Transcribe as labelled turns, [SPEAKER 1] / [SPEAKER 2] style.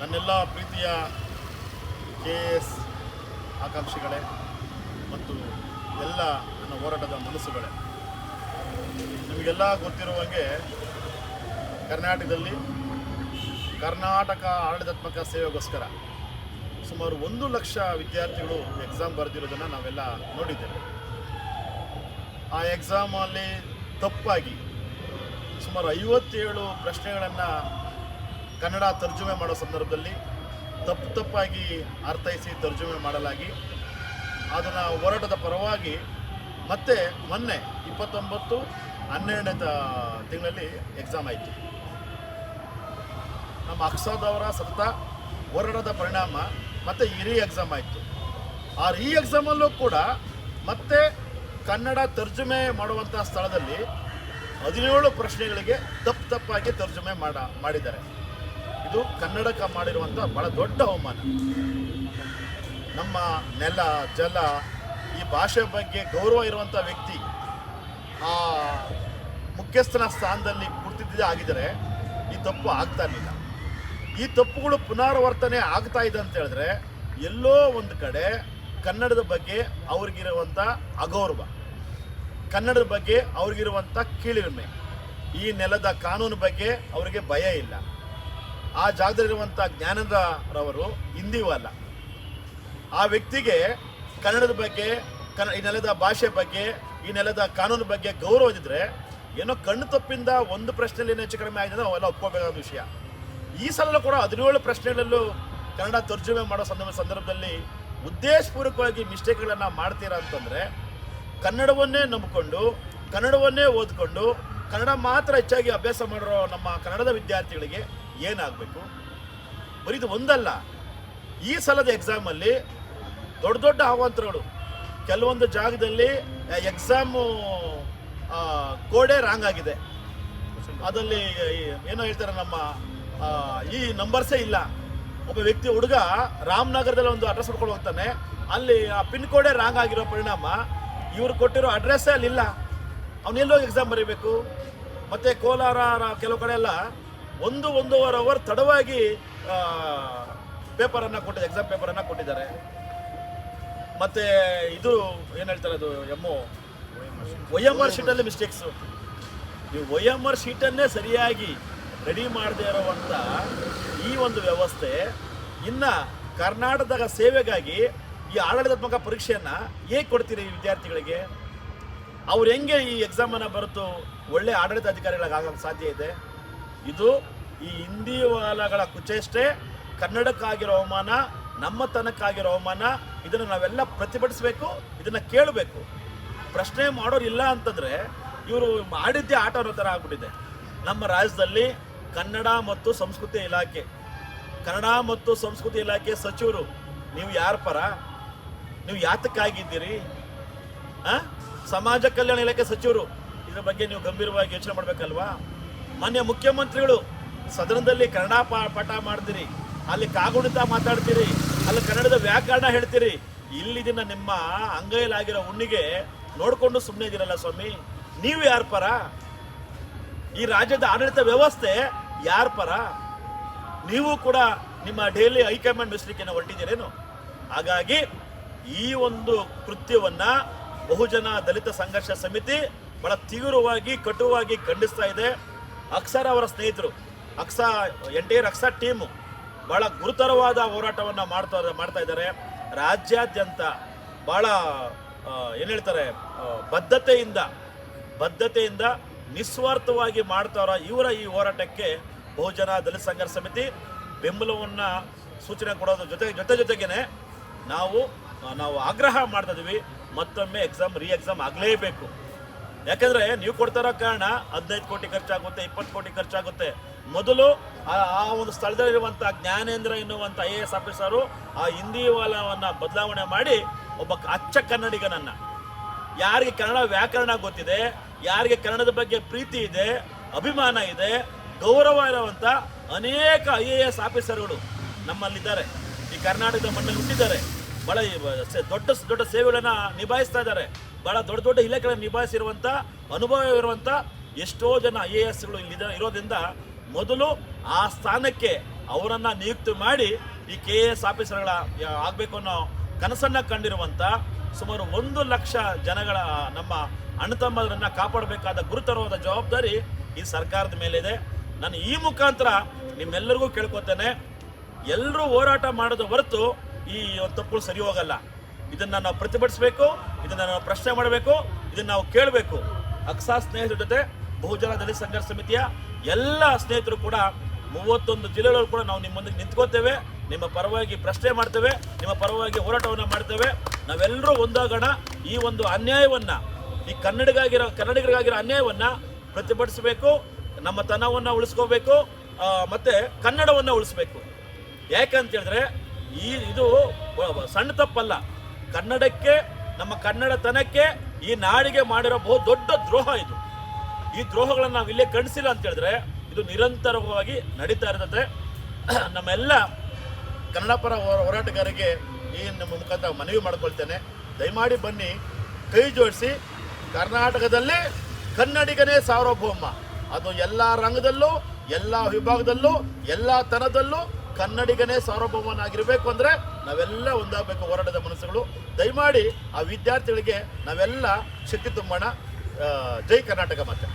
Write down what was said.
[SPEAKER 1] ನನ್ನೆಲ್ಲ ಪ್ರೀತಿಯ K S ಆಕಾಂಕ್ಷಿಗಳೇ ಮತ್ತು ಎಲ್ಲ ನನ್ನ ಹೋರಾಟದ ಮನಸ್ಸುಗಳೇ. ನಿಮಗೆಲ್ಲ ಗೊತ್ತಿರುವ ಹಾಗೆ ಕರ್ನಾಟಕದಲ್ಲಿ ಕರ್ನಾಟಕ ಆಡಳಿತಾತ್ಮಕ ಸೇವೆಗೋಸ್ಕರ ಸುಮಾರು ಒಂದು ಲಕ್ಷ ವಿದ್ಯಾರ್ಥಿಗಳು ಎಕ್ಸಾಮ್ ಬರೆದಿರೋದನ್ನು ನಾವೆಲ್ಲ ನೋಡಿದ್ದೇವೆ. ಆ ಎಕ್ಸಾಮಲ್ಲಿ ತಪ್ಪಾಗಿ ಸುಮಾರು ಐವತ್ತೇಳು ಪ್ರಶ್ನೆಗಳನ್ನು ಕನ್ನಡ ತರ್ಜುಮೆ ಮಾಡೋ ಸಂದರ್ಭದಲ್ಲಿ ತಪ್ಪು ತಪ್ಪಾಗಿ ಅರ್ಥೈಸಿ ತರ್ಜುಮೆ ಮಾಡಲಾಗಿ. ಅದನ್ನು ಹೋರಾಟದ ಪರವಾಗಿ ಮತ್ತೆ ಮೊನ್ನೆ ಇಪ್ಪತ್ತೊಂಬತ್ತು ಹನ್ನೆರಡನೇ ತಿಂಗಳಲ್ಲಿ ಎಕ್ಸಾಮ್ ಆಯಿತು. ನಮ್ಮ ಅಕ್ಸಾದವರ ಸತತ ಹೋರಾಟದ ಪರಿಣಾಮ ಮತ್ತೆ ಈ ರೀ ಎಕ್ಸಾಮ್ ಆಯಿತು. ಆ ರೀ ಎಕ್ಸಾಮಲ್ಲೂ ಕೂಡ ಮತ್ತೆ ಕನ್ನಡ ತರ್ಜುಮೆ ಮಾಡುವಂಥ ಸ್ಥಳದಲ್ಲಿ ಹದಿನೇಳು ಪ್ರಶ್ನೆಗಳಿಗೆ ತಪ್ಪು ತಪ್ಪಾಗಿ ತರ್ಜುಮೆ ಮಾಡ, ಮಾಡಿದ್ದಾರೆ. ಇದು ಕನ್ನಡಕ್ಕೆ ಮಾಡಿರುವಂಥ ಬಹಳ ದೊಡ್ಡ ಅವಮಾನ. ನಮ್ಮ ನೆಲ, ಜಲ, ಈ ಭಾಷೆ ಬಗ್ಗೆ ಗೌರವ ಇರುವಂಥ ವ್ಯಕ್ತಿ ಆ ಮುಖ್ಯಸ್ಥನ ಸ್ಥಾನದಲ್ಲಿ ಕುಳಿತಿದ್ದೇ ಆಗಿದರೆ ಈ ತಪ್ಪು ಆಗ್ತಾ ಇರಲಿಲ್ಲ. ಈ ತಪ್ಪುಗಳು ಪುನರಾವರ್ತನೆ ಆಗ್ತಾ ಇದೆ ಅಂತ ಹೇಳಿದ್ರೆ ಎಲ್ಲೋ ಒಂದು ಕಡೆ ಕನ್ನಡದ ಬಗ್ಗೆ ಅವ್ರಿಗಿರುವಂಥ ಅಗೌರವ, ಕನ್ನಡದ ಬಗ್ಗೆ ಅವ್ರಿಗಿರುವಂಥ ಕೀಳಿರಿಮೆ, ಈ ನೆಲದ ಕಾನೂನು ಬಗ್ಗೆ ಅವರಿಗೆ ಭಯ ಇಲ್ಲ. ಆ ಜಾಗದಲ್ಲಿರುವಂಥ ಜ್ಞಾನೇಂದ್ರರವರು ಹಿಂದಿಯೂ ಅಲ್ಲ. ಆ ವ್ಯಕ್ತಿಗೆ ಕನ್ನಡದ ಬಗ್ಗೆ ಕನ್ನ ಈ ನೆಲದ ಭಾಷೆ ಬಗ್ಗೆ, ಈ ನೆಲದ ಕಾನೂನು ಬಗ್ಗೆ ಗೌರವ ಇದ್ದರೆ ಏನೋ ಕಣ್ಣು ತಪ್ಪಿಂದ ಒಂದು ಪ್ರಶ್ನೆಯಲ್ಲಿ ಹೆಚ್ಚು ಕಡಿಮೆ ಆಗಿದೆ ಅವೆಲ್ಲ ಒಪ್ಕೋಬೇಕಾದ ವಿಷಯ. ಈ ಸಲ ಕೂಡ ಹದಿನೇಳು ಪ್ರಶ್ನೆಗಳಲ್ಲೂ ಕನ್ನಡ ತರ್ಜುಮೆ ಮಾಡೋ ಸಂದರ್ಭ, ಸಂದರ್ಭದಲ್ಲಿ ಉದ್ದೇಶಪೂರ್ವಕವಾಗಿ ಮಿಸ್ಟೇಕ್ಗಳನ್ನು ಮಾಡ್ತೀರಾ ಅಂತಂದರೆ ಕನ್ನಡವನ್ನೇ ನಂಬಿಕೊಂಡು, ಕನ್ನಡವನ್ನೇ ಓದ್ಕೊಂಡು, ಕನ್ನಡ ಮಾತ್ರ ಹೆಚ್ಚಾಗಿ ಅಭ್ಯಾಸ ಮಾಡಿರೋ ನಮ್ಮ ಕನ್ನಡದ ವಿದ್ಯಾರ್ಥಿಗಳಿಗೆ ಏನಾಗಬೇಕು? ಬರೀ ಇದು ಒಂದಲ್ಲ. ಈ ಸಲದ ಎಕ್ಸಾಮಲ್ಲಿ ದೊಡ್ಡ ದೊಡ್ಡ ಅವಾಂತರಗಳು. ಕೆಲವೊಂದು ಜಾಗದಲ್ಲಿ ಎಕ್ಸಾಮು ಕೋಡೇ ರಾಂಗ್ ಆಗಿದೆ. ಅದರಲ್ಲಿ ಏನೋ ಹೇಳ್ತಾರೆ ನಮ್ಮ ಈ ನಂಬರ್ಸೇ ಇಲ್ಲ. ಒಬ್ಬ ವ್ಯಕ್ತಿ ಹುಡುಗ ರಾಮನಗರದಲ್ಲಿ ಒಂದು ಅಡ್ರೆಸ್ ಹುಡ್ಕೊಂಡು ಹೋಗ್ತಾನೆ. ಅಲ್ಲಿ ಆ ಪಿನ್ ಕೋಡೇ ರಾಂಗ್ ಆಗಿರೋ ಪರಿಣಾಮ ಇವರು ಕೊಟ್ಟಿರೋ ಅಡ್ರೆಸ್ಸೇ ಅಲ್ಲಿಲ್ಲ ಅವನೆಲ್ಲೋಗಿ ಎಕ್ಸಾಮ್ ಬರೀಬೇಕು? ಮತ್ತು ಕೋಲಾರ ಕೆಲವು ಕಡೆ ಎಲ್ಲ ಒಂದು ಒಂದೂವರೆ ಅವರ್ ತಡವಾಗಿ ಪೇಪರನ್ನು ಕೊಟ್ಟಿದ್ದಾರೆ ಎಕ್ಸಾಮ್ ಪೇಪರನ್ನು ಕೊಟ್ಟಿದ್ದಾರೆ. ಮತ್ತು ಇದು ಏನು ಹೇಳ್ತಾರೆ ಅದು, ಎಮ್ಮು? ಒ ಎಂ ಆರ್ ಶೀಟಲ್ಲಿ ಮಿಸ್ಟೇಕ್ಸು ನೀವು ಒ ಎಂ ಆರ್ ಶೀಟನ್ನೇ ಸರಿಯಾಗಿ ರೆಡಿ ಮಾಡದೇ ಇರೋವಂಥ ಈ ಒಂದು ವ್ಯವಸ್ಥೆ, ಇನ್ನು ಕರ್ನಾಟಕದ ಸೇವೆಗಾಗಿ ಈ ಆಡಳಿತಾತ್ಮಕ ಪರೀಕ್ಷೆಯನ್ನು ಹೇಗೆ ಕೊಡ್ತೀರಿ ಈ ವಿದ್ಯಾರ್ಥಿಗಳಿಗೆ? ಅವ್ರು ಹೆಂಗೆ ಈ ಎಕ್ಸಾಮನ್ನು ಬರೆದು ಒಳ್ಳೆ ಆಡಳಿತಾಧಿಕಾರಿಗಳಾಗಕ್ಕೆ ಸಾಧ್ಯ ಇದೆ? ಇದು ಈ ಹಿಂದಿ ವಾಲಗಳ ಕುಚೇಷ್ಟೆ, ಕನ್ನಡಕ್ಕಾಗಿರೋ ಅವಮಾನ, ನಮ್ಮತನಕ್ಕಾಗಿರೋ ಅವಮಾನ, ಇದನ್ನು ನಾವೆಲ್ಲ ಪ್ರತಿಭಟಿಸಬೇಕು, ಇದನ್ನು ಕೇಳಬೇಕು. ಪ್ರಶ್ನೆ ಮಾಡೋರು ಇಲ್ಲ ಅಂತಂದರೆ ಇವರು ಮಾಡಿದ್ದೇ ಆಟ ಅನ್ನೋ ಥರ ಆಗ್ಬಿಟ್ಟಿದೆ. ನಮ್ಮ ರಾಜ್ಯದಲ್ಲಿ ಕನ್ನಡ ಮತ್ತು ಸಂಸ್ಕೃತಿ ಇಲಾಖೆ, ಕನ್ನಡ ಮತ್ತು ಸಂಸ್ಕೃತಿ ಇಲಾಖೆ ಸಚಿವರು, ನೀವು ಯಾರ ಪರ? ನೀವು ಯಾತಕ್ಕಾಗಿದ್ದೀರಿ? ಸಮಾಜ ಕಲ್ಯಾಣ ಇಲಾಖೆ ಸಚಿವರು, ಇದ್ರ ಬಗ್ಗೆ ನೀವು ಗಂಭೀರವಾಗಿ ಯೋಚನೆ ಮಾಡಬೇಕಲ್ವಾ? ಮಾನ್ಯ ಮುಖ್ಯಮಂತ್ರಿಗಳು, ಸದನದಲ್ಲಿ ಕನ್ನಡ ಪಾಠ ಮಾಡ್ತೀರಿ ಅಲ್ಲಿ ಕಾಗುಣಿತ ಮಾತಾಡ್ತೀರಿ, ಅಲ್ಲಿ ಕನ್ನಡದ ವ್ಯಾಕರಣ ಹೇಳ್ತೀರಿ. ಇಲ್ಲಿದಿನ ನಿಮ್ಮ ಅಂಗೈಲಾಗಿರೋ ಹುಣ್ಣಿಗೆ ನೋಡಿಕೊಂಡು ಸುಮ್ಮನೆ ಇದ್ದೀರಲ್ಲ ಸ್ವಾಮಿ? ನೀವು ಯಾರ ಪರ? ಈ ರಾಜ್ಯದ ಆಡಳಿತ ವ್ಯವಸ್ಥೆ ಯಾರ ಪರ? ನೀವು ಕೂಡ ನಿಮ್ಮ ಡೈಲಿ ಹೈಕಮಾಂಡ್ ಮಿಸ್ಲಿಕ್ಕೆ ಹೊರಟಿದ್ದೀರೇನು? ಹಾಗಾಗಿ ಈ ಒಂದು ಕೃತ್ಯವನ್ನ ಬಹುಜನ ದಲಿತ ಸಂಘರ್ಷ ಸಮಿತಿ ಬಹಳ ತೀವ್ರವಾಗಿ, ಕಟುವಾಗಿ ಖಂಡಿಸ್ತಾ ಇದೆ. ಅಕ್ಸರ್ ಅವರ ಸ್ನೇಹಿತರು. ಅಕ್ಸಾ ಎಂಟೈರ್ ಅಕ್ಸಾ ಟೀಮು ಬಹಳ ಗುರುತರವಾದ ಹೋರಾಟವನ್ನು ಮಾಡ್ತಾ ಮಾಡ್ತಾ ಇದ್ದಾರೆ. ರಾಜ್ಯಾದ್ಯಂತ ಬಹಳ ಏನು ಹೇಳ್ತಾರೆ ಬದ್ಧತೆಯಿಂದ ಬದ್ಧತೆಯಿಂದ ನಿಸ್ವಾರ್ಥವಾಗಿ ಮಾಡ್ತಾರ ಇವರ ಈ ಹೋರಾಟಕ್ಕೆ ಬಹುಜನ ದಲಿತ ಸಂಘರ್ಷ ಸಮಿತಿ ಬೆಂಬಲವನ್ನು ಸೂಚನೆ ಕೊಡೋದ್ರ ಜೊತೆ ಜೊತೆ ಜೊತೆಗೇನೆ ನಾವು ನಾವು ಆಗ್ರಹ ಮಾಡ್ತಾ ಇದ್ದೀವಿ ಮತ್ತೊಮ್ಮೆ ಎಕ್ಸಾಮ್, ರೀ ಎಕ್ಸಾಮ್ ಆಗಲೇಬೇಕು. ಯಾಕಂದ್ರೆ ನೀವು ಕೊಡ್ತಾರೋ ಕಾರಣ ಹದಿನೈದು ಕೋಟಿ ಖರ್ಚಾಗುತ್ತೆ, ಇಪ್ಪತ್ತು ಕೋಟಿ ಖರ್ಚಾಗುತ್ತೆ. ಮೊದಲು ಆ ಒಂದು ಸ್ಥಳದಲ್ಲಿರುವಂಥ ಜ್ಞಾನೇಂದ್ರ ಎನ್ನುವಂಥ ಐ ಎ ಎಸ್ ಆಫೀಸರು ಆ ಹಿಂದಿ ವಾಲವನ್ನು ಬದಲಾವಣೆ ಮಾಡಿ ಒಬ್ಬ ಅಚ್ಚ ಕನ್ನಡಿಗನನ್ನ. ಯಾರಿಗೆ ಕನ್ನಡ ವ್ಯಾಕರಣ ಗೊತ್ತಿದೆ, ಯಾರಿಗೆ ಕನ್ನಡದ ಬಗ್ಗೆ ಪ್ರೀತಿ ಇದೆ, ಅಭಿಮಾನ ಇದೆ, ಗೌರವ ಇರುವಂತ ಅನೇಕ ಐ ಎ ಎಸ್ ಆಫೀಸರ್ಗಳು ನಮ್ಮಲ್ಲಿದ್ದಾರೆ. ಈ ಕರ್ನಾಟಕದ ಮಣ್ಣಲ್ಲಿ ಹುಟ್ಟಿದ್ದಾರೆ. ಬಹಳ ದೊಡ್ಡ ದೊಡ್ಡ ಸೇವೆಗಳನ್ನ ನಿಭಾಯಿಸ್ತಾ ಇದ್ದಾರೆ. ಬಹಳ ದೊಡ್ಡ ದೊಡ್ಡ ಇಲಾಖೆಗಳನ್ನು ನಿಭಾಯಿಸಿರುವಂಥ ಅನುಭವ ಇರುವಂಥ ಎಷ್ಟೋ ಜನ ಐ ಎ ಎಸ್ಗಳು ಇಲ್ಲಿ ಇರೋದ್ರಿಂದ ಮೊದಲು ಆ ಸ್ಥಾನಕ್ಕೆ ಅವರನ್ನು ನಿಯುಕ್ತಿ ಮಾಡಿ ಈ ಕೆ ಎ ಎಸ್ ಆಫೀಸರ್ಗಳ ಆಗಬೇಕು ಅನ್ನೋ ಕನಸನ್ನ ಕಂಡಿರುವಂತ ಸುಮಾರು ಒಂದು ಲಕ್ಷ ಜನಗಳ, ನಮ್ಮ ಅಣ್ಣ ತಮ್ಮದರನ್ನ ಕಾಪಾಡಬೇಕಾದ ಗುರುತರವಾದ ಜವಾಬ್ದಾರಿ ಈ ಸರ್ಕಾರದ ಮೇಲಿದೆ. ನಾನು ಈ ಮುಖಾಂತರ ನಿಮ್ಮೆಲ್ಲರಿಗೂ ಕೇಳ್ಕೊತೇನೆ ಎಲ್ಲರೂ ಹೋರಾಟ ಮಾಡೋದು ಹೊರತು ಈ ತಪ್ಪುಗಳು ಸರಿ ಹೋಗಲ್ಲ. ಇದನ್ನ ನಾವು ಪ್ರತಿಭಟಿಸಬೇಕು, ಇದನ್ನ ನಾವು ಪ್ರಶ್ನೆ ಮಾಡಬೇಕು, ಇದನ್ನ ನಾವು ಕೇಳಬೇಕು. ಅಕ್ಸಾ ಸ್ನೇಹಿತರ ಜೊತೆ ಬಹುಜನ ದಲಿತ ಸಂಘರ್ಷ ಸಮಿತಿಯ ಎಲ್ಲ ಸ್ನೇಹಿತರು ಕೂಡ ಮೂವತ್ತೊಂದು ಜಿಲ್ಲೆಗಳಲ್ಲೂ ಕೂಡ ನಾವು ನಿಮ್ಮೊಂದಿಗೆ ನಿಂತ್ಕೋತೇವೆ. ನಿಮ್ಮ ಪರವಾಗಿ ಪ್ರಶ್ನೆ ಮಾಡ್ತೇವೆ, ನಿಮ್ಮ ಪರವಾಗಿ ಹೋರಾಟವನ್ನು ಮಾಡ್ತೇವೆ. ನಾವೆಲ್ಲರೂ ಒಂದಾಗೋಣ. ಈ ಒಂದು ಅನ್ಯಾಯವನ್ನ, ಈ ಕನ್ನಡಿಗಾಗಿರೋ ಕನ್ನಡಿಗರಿಗಾಗಿರೋ ಅನ್ಯಾಯವನ್ನ ಪ್ರತಿಭಟಿಸಬೇಕು. ನಮ್ಮ ತನವನ್ನು ಉಳಿಸ್ಕೋಬೇಕು. ಮತ್ತೆ ಕನ್ನಡವನ್ನ ಉಳಿಸ್ಬೇಕು. ಯಾಕಂತ ಹೇಳಿದ್ರೆ, ಈ, ಇದು ಸಣ್ಣ ತಪ್ಪಲ್ಲ. ಕನ್ನಡಕ್ಕೆ, ನಮ್ಮ ಕನ್ನಡತನಕ್ಕೆ ಈ ನಾಡಿಗೆ ಮಾಡಿರೋ ಬಹು ದೊಡ್ಡ ದ್ರೋಹ ಇದು. ಈ ದ್ರೋಹಗಳನ್ನು ನಾವು ಇಲ್ಲೇ ಕಣಿಸಿಲ್ಲ ಅಂತ ಹೇಳಿದ್ರೆ ಇದು ನಿರಂತರವಾಗಿ ನಡೀತಾ ಇರ್ತದೆ. ನಮ್ಮೆಲ್ಲ ಕನ್ನಡ ಪರ ಹೋರ- ಹೋರಾಟಗಾರರಿಗೆ ಈ ನಮ್ಮ ಮುಖಾಂತರ ಮನವಿ ಮಾಡ್ಕೊಳ್ತೇನೆ. ದಯಮಾಡಿ ಬನ್ನಿ, ಕೈ ಜೋಡಿಸಿ, ಕರ್ನಾಟಕದಲ್ಲಿ ಕನ್ನಡಿಗನೇ ಸಾರ್ವಭೌಮ. ಅದು ಎಲ್ಲ ರಂಗದಲ್ಲೂ, ಎಲ್ಲ ವಿಭಾಗದಲ್ಲೂ, ಎಲ್ಲ ತನದಲ್ಲೂ ಕನ್ನಡಿಗನೇ ಸಾರ್ವಭೌಮನಾಗಿರಬೇಕು ಅಂದ್ರೆ ನಾವೆಲ್ಲ ಒಂದಾಗಬೇಕು ಹೋರಾಟದ ಮನಸ್ಸುಗಳು. ದಯಮಾಡಿ ಆ ವಿದ್ಯಾರ್ಥಿಗಳಿಗೆ ನಾವೆಲ್ಲ ಶಕ್ತಿ ತುಂಬೋಣ. ಜೈ ಕರ್ನಾಟಕ ಮತ್ತೆ